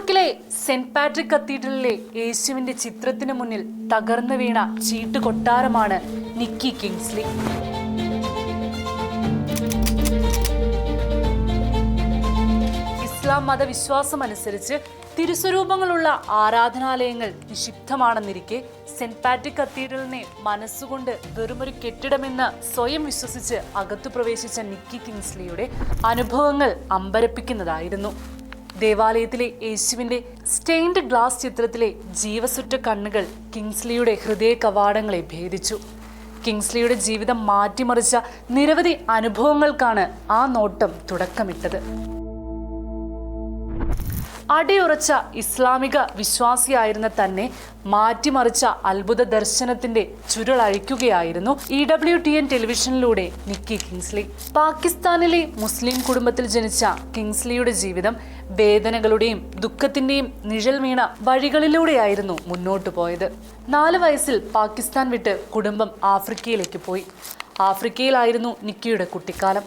ന്യൂയോർക്കിലെ saint Patrick കത്തീഡ്രലിലെ യേശുവിന്റെ ചിത്രത്തിന് മുന്നിൽ തകർന്നു വീണ ചീട്ട് കൊട്ടാരമാണ് നിക്കി കിങ്സ്ലി. ഇസ്ലാം മതവിശ്വാസം അനുസരിച്ച് തിരുസ്വരൂപങ്ങളുള്ള ആരാധനാലയങ്ങൾ നിഷിദ്ധമാണെന്നിരിക്കെ സെന്റ് പാട്രിക് കത്തീഡ്രലിനെ മനസ്സുകൊണ്ട് വെറുമൊരു കെട്ടിടമെന്ന് സ്വയം വിശ്വസിച്ച് അകത്തു പ്രവേശിച്ച നിക്കി കിങ്സ്ലിയുടെ അനുഭവങ്ങൾ അമ്പരപ്പിക്കുന്നതായിരുന്നു. ദേവാലയത്തിലെ യേശുവിന്റെ സ്റ്റെയിൻഡ് ഗ്ലാസ് ചിത്രത്തിലെ ജീവസുറ്റ കണ്ണുകൾ കിങ്സ്ലിയുടെ ഹൃദയ കവാടങ്ങളെ ഭേദിച്ചു. കിങ്സ്ലിയുടെ ജീവിതം മാറ്റിമറിച്ച നിരവധി അനുഭവങ്ങൾക്കാണ് ആ നോട്ടം തുടക്കമിട്ടത്. അടിയുറച്ച ഇസ്ലാമിക വിശ്വാസിയായിരുന്ന തന്നെ മാറ്റിമറിച്ച അത്ഭുത ദർശനത്തിന്റെ ചുരുളഴിക്കുകയായിരുന്നു ഇ ഡബ്ല്യു ടി എൻ ടെലിവിഷനിലൂടെ നിക്കി കിങ്സ്ലി. പാകിസ്ഥാനിലെ മുസ്ലിം കുടുംബത്തിൽ ജനിച്ച കിങ്സ്ലിയുടെ ജീവിതം വേദനകളുടെയും ദുഃഖത്തിന്റെയും നിഴൽ വീണ വഴികളിലൂടെയായിരുന്നു മുന്നോട്ടു പോയത്. നാല് വയസ്സിൽ പാകിസ്ഥാൻ വിട്ട് കുടുംബം ആഫ്രിക്കയിലേക്ക് പോയി. ആഫ്രിക്കയിലായിരുന്നു നിക്കിയുടെ കുട്ടിക്കാലം.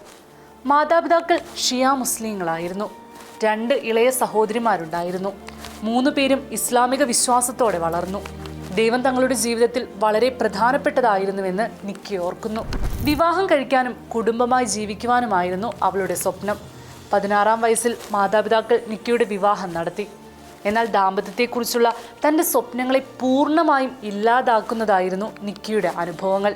മാതാപിതാക്കൾ ഷിയ മുസ്ലിങ്ങളായിരുന്നു. രണ്ട് ഇളയ സഹോദരിമാരുണ്ടായിരുന്നു. മൂന്ന് പേരും ഇസ്ലാമിക വിശ്വാസത്തോടെ വളർന്നു. ദൈവം തങ്ങളുടെ ജീവിതത്തിൽ വളരെ പ്രധാനപ്പെട്ടതായിരുന്നുവെന്ന് നിക്കി ഓർക്കുന്നു. വിവാഹം കഴിക്കാനും കുടുംബമായി ജീവിക്കുവാനുമായിരുന്നു അവളുടെ സ്വപ്നം. പതിനാറാം വയസ്സിൽ മാതാപിതാക്കൾ നിക്കിയുടെ വിവാഹം നടത്തി. എന്നാൽ ദാമ്പത്യത്തെക്കുറിച്ചുള്ള തന്റെ സ്വപ്നങ്ങളെ പൂർണമായും ഇല്ലാതാക്കുന്നതായിരുന്നു നിക്കിയുടെ അനുഭവങ്ങൾ.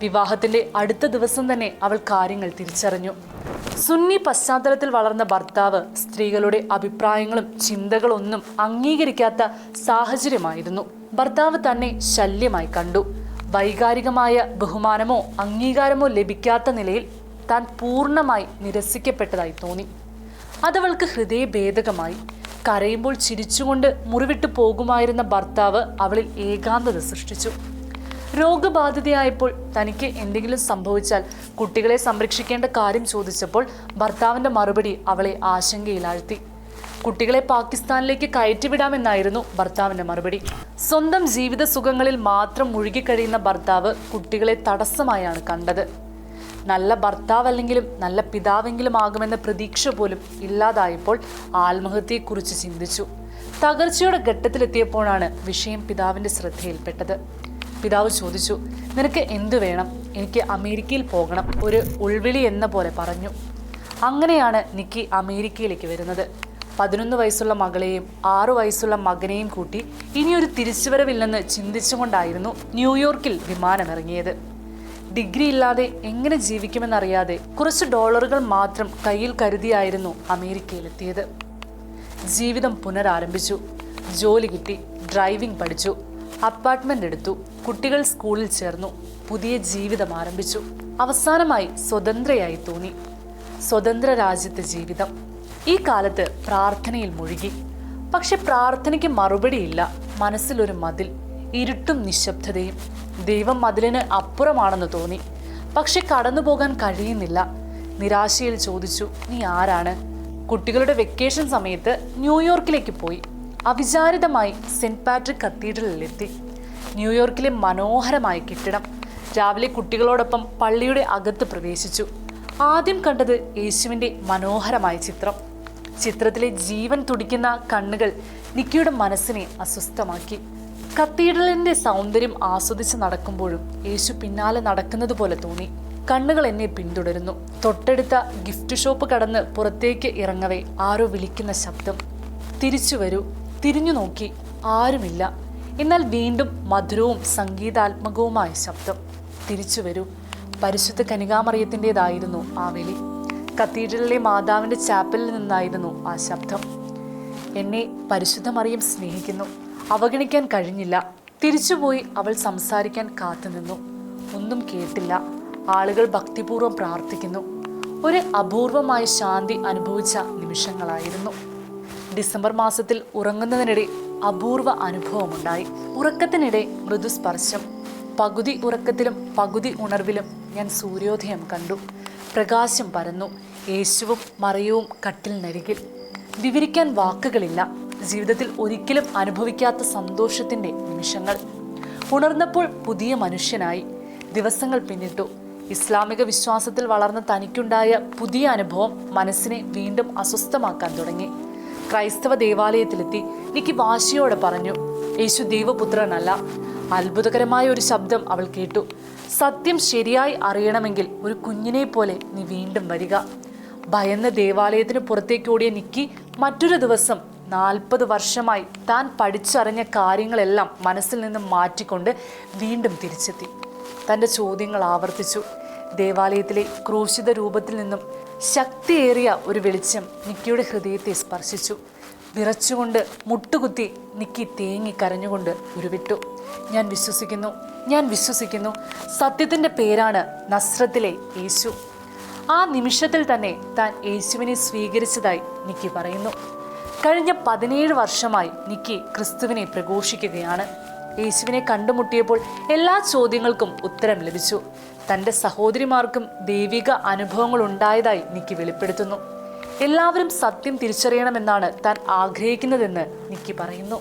വിവാഹത്തിന്റെ അടുത്ത ദിവസം തന്നെ അവൾ കാര്യങ്ങൾ തിരിച്ചറിഞ്ഞു. സുന്നി പശ്ചാത്തലത്തിൽ വളർന്ന ഭർത്താവ് സ്ത്രീകളുടെ അഭിപ്രായങ്ങളും ചിന്തകളൊന്നും അംഗീകരിക്കാത്ത സാഹചര്യമായിരുന്നു. ഭർത്താവ് തന്നെ ശല്യമായി കണ്ടു. വൈകാരികമായ ബഹുമാനമോ അംഗീകാരമോ ലഭിക്കാത്ത നിലയിൽ താൻ പൂർണമായി നിരസിക്കപ്പെട്ടതായി തോന്നി. അതവൾക്ക് ഹൃദയഭേദകമായി. കരയുമ്പോൾ ചിരിച്ചുകൊണ്ട് മുറിവിട്ടു പോകുമായിരുന്ന ഭർത്താവ് അവളിൽ ഏകാന്തത സൃഷ്ടിച്ചു. രോഗബാധിതയായപ്പോൾ തനിക്ക് എന്തെങ്കിലും സംഭവിച്ചാൽ കുട്ടികളെ സംരക്ഷിക്കേണ്ട കാര്യം ചോദിച്ചപ്പോൾ ഭർത്താവിന്റെ മറുപടി അവളെ ആശങ്കയിലാഴ്ത്തി. കുട്ടികളെ പാകിസ്ഥാനിലേക്ക് കയറ്റിവിടാമെന്നായിരുന്നു ഭർത്താവിന്റെ മറുപടി. സ്വന്തം ജീവിത സുഖങ്ങളിൽ മാത്രം മുഴുകിക്കഴിയുന്ന ഭർത്താവ് കുട്ടികളെ തടസ്സമായാണ് കണ്ടത്. നല്ല ഭർത്താവല്ലെങ്കിലും നല്ല പിതാവെങ്കിലും ആകുമെന്ന പ്രതീക്ഷ പോലും ഇല്ലാതായപ്പോൾ ആത്മഹത്യയെക്കുറിച്ച് ചിന്തിച്ചു. തകർച്ചയുടെ ഘട്ടത്തിലെത്തിയപ്പോഴാണ് വിഷയം പിതാവിന്റെ ശ്രദ്ധയിൽപ്പെട്ടത്. പിതാവ് ചോദിച്ചു നിനക്ക് എന്തു വേണം? എനിക്ക് അമേരിക്കയിൽ പോകണം. ഒരു ഉൾവിളി എന്ന പോലെ പറഞ്ഞു. അങ്ങനെയാണ് നിക്കി അമേരിക്കയിലേക്ക് വരുന്നത്. പതിനൊന്ന് വയസ്സുള്ള മകളെയും ആറു വയസ്സുള്ള മകനെയും കൂട്ടി ഇനിയൊരു തിരിച്ചുവരവില്ലെന്ന് ചിന്തിച്ചുകൊണ്ടായിരുന്നു ന്യൂയോർക്കിൽ വിമാനമിറങ്ങിയത്. ഡിഗ്രി ഇല്ലാതെ എങ്ങനെ ജീവിക്കുമെന്നറിയാതെ കുറച്ച് ഡോളറുകൾ മാത്രം കയ്യിൽ കരുതിയായിരുന്നു അമേരിക്കയിലെത്തിയത്. ജീവിതം പുനരാരംഭിച്ചു. ജോലി കിട്ടി ഡ്രൈവിംഗ് പഠിച്ചു. അപ്പാർട്ട്മെന്റ് എടുത്തു. കുട്ടികൾ സ്കൂളിൽ ചേർന്നു. പുതിയ ജീവിതം ആരംഭിച്ചു. അവസാനമായി സ്വതന്ത്രയായി തോന്നി. സ്വതന്ത്ര രാജ്യത്തെ ജീവിതം. ഈ കാലത്ത് പ്രാർത്ഥനയിൽ മുഴുകി. പക്ഷെ പ്രാർത്ഥനയ്ക്ക് മറുപടിയില്ല. മനസ്സിലൊരു മതിൽ ഇരുട്ടും നിശബ്ദതയും. ദൈവം മതിലിന് അപ്പുറമാണെന്ന് തോന്നി. പക്ഷെ കടന്നു പോകാൻ കഴിയുന്നില്ല. നിരാശയിൽ ചോദിച്ചു നീ ആരാണ്? കുട്ടികളുടെ വെക്കേഷൻ സമയത്ത് ന്യൂയോർക്കിലേക്ക് പോയി. അവിചാരിതമായി സെന്റ് പാട്രിക് കത്തീഡ്രലിലെത്തി ന്യൂയോർക്കിലെ മനോഹരമായ കെട്ടിടം രാവിലെ കുട്ടികളോടൊപ്പം പള്ളിയുടെ അകത്ത് പ്രവേശിച്ചു. ആദ്യം കണ്ടത് യേശുവിന്റെ മനോഹരമായ ചിത്രം. ചിത്രത്തിലെ ജീവൻ തുടിക്കുന്ന കണ്ണുകൾ നിക്കിയുടെ മനസ്സിനെ അസ്വസ്ഥമാക്കി. കത്തീഡ്രലിന്റെ സൗന്ദര്യം ആസ്വദിച്ച് നടക്കുമ്പോഴും യേശു പിന്നാലെ നടക്കുന്നത് പോലെ തോന്നി. കണ്ണുകൾ എന്നെ പിന്തുടരുന്നു. തൊട്ടടുത്ത ഗിഫ്റ്റ് ഷോപ്പ് കടന്ന് പുറത്തേക്ക് ഇറങ്ങവേ ആരോ വിളിക്കുന്ന ശബ്ദം. തിരിച്ചു വരൂ. തിരിഞ്ഞു നോക്കി. ആരുമില്ല. എന്നാൽ വീണ്ടും മധുരവും സംഗീതാത്മകവുമായ ശബ്ദം. തിരിച്ചു വരൂ. പരിശുദ്ധ കനികാമറിയത്തിന്റെതായിരുന്നു ആ വിളി. കത്തീഡ്രലിലെ മാതാവിന്റെ ചാപ്പലിൽ നിന്നായിരുന്നു ആ ശബ്ദം. എന്നെ പരിശുദ്ധ മറിയം സ്നേഹിക്കുന്നു. അവഗണിക്കാൻ കഴിഞ്ഞില്ല. തിരിച്ചുപോയി അവൾ സംസാരിക്കാൻ കാത്തുനിന്നു ഒന്നും കേട്ടില്ല. ആളുകൾ ഭക്തിപൂർവം പ്രാർത്ഥിക്കുന്നു. ഒരു അപൂർവമായ ശാന്തി അനുഭവിച്ച നിമിഷങ്ങളായിരുന്നു. ഡിസംബർ മാസത്തിൽ ഉറങ്ങുന്നതിനിടെ അപൂർവ അനുഭവമുണ്ടായി. ഉറക്കത്തിനിടെ മൃദുസ്പർശം. പകുതി ഉറക്കത്തിലും പകുതി ഉണർവിലും ഞാൻ സൂര്യോദയം കണ്ടു. പ്രകാശം പരന്നു. യേശുവും മറിയവും കട്ടിലിനരികിൽ. വിവരിക്കാൻ വാക്കുകളില്ല. ജീവിതത്തിൽ ഒരിക്കലും അനുഭവിക്കാത്ത സന്തോഷത്തിന്റെ നിമിഷങ്ങൾ. ഉണർന്നപ്പോൾ പുതിയ മനുഷ്യനായി. ദിവസങ്ങൾ പിന്നിട്ടു. ഇസ്ലാമിക വിശ്വാസത്തിൽ വളർന്ന തനിക്കുണ്ടായ പുതിയ അനുഭവം മനസ്സിനെ വീണ്ടും അസ്വസ്ഥമാക്കാൻ തുടങ്ങി. ക്രൈസ്തവ ദേവാലയത്തിലെത്തി നിക്കി വാശിയോടെ പറഞ്ഞു യേശു ദൈവപുത്രനല്ല. അത്ഭുതകരമായ ഒരു ശബ്ദം അവൾ കേട്ടു. സത്യം ശരിയായി അറിയണമെങ്കിൽ ഒരു കുഞ്ഞിനെ പോലെ നീ വീണ്ടും വരിക. ഭയന്ന ദേവാലയത്തിന് പുറത്തേക്ക് ഓടിയ നിക്കി മറ്റൊരു ദിവസം നാൽപ്പത് വർഷമായി താൻ പഠിച്ചറിഞ്ഞ കാര്യങ്ങളെല്ലാം മനസ്സിൽ നിന്നും മാറ്റിക്കൊണ്ട് വീണ്ടും തിരിച്ചെത്തി. തന്റെ ചോദ്യങ്ങൾ ആവർത്തിച്ചു. ദേവാലയത്തിലെ ക്രൂശിത രൂപത്തിൽ നിന്നും ശക്തിയേറിയ ഒരു വെളിച്ചം നിക്കിയുടെ ഹൃദയത്തെ സ്പർശിച്ചു. വിറച്ചുകൊണ്ട് മുട്ടുകുത്തി നിക്കി തേങ്ങി കരഞ്ഞുകൊണ്ട് ഉരുവിട്ടു. ഞാൻ വിശ്വസിക്കുന്നു ഞാൻ വിശ്വസിക്കുന്നു. സത്യത്തിന്റെ പേരാണ് നസ്രത്തിലെ യേശു. ആ നിമിഷത്തിൽ തന്നെ താൻ യേശുവിനെ സ്വീകരിച്ചതായി നിക്കി പറയുന്നു. കഴിഞ്ഞ പതിനേഴ് വർഷമായി നിക്കി ക്രിസ്തുവിനെ പ്രഘോഷിക്കുകയാണ്. യേശുവിനെ കണ്ടുമുട്ടിയപ്പോൾ എല്ലാ ചോദ്യങ്ങൾക്കും ഉത്തരം ലഭിച്ചു. തന്റെ സഹോദരിമാർക്കും ദൈവിക അനുഭവങ്ങൾ ഉണ്ടായതായി നിക്കി വെളിപ്പെടുത്തുന്നു. എല്ലാവരും സത്യം തിരിച്ചറിയണമെന്നാണ് താൻ ആഗ്രഹിക്കുന്നതെന്ന് നിക്കി പറയുന്നു.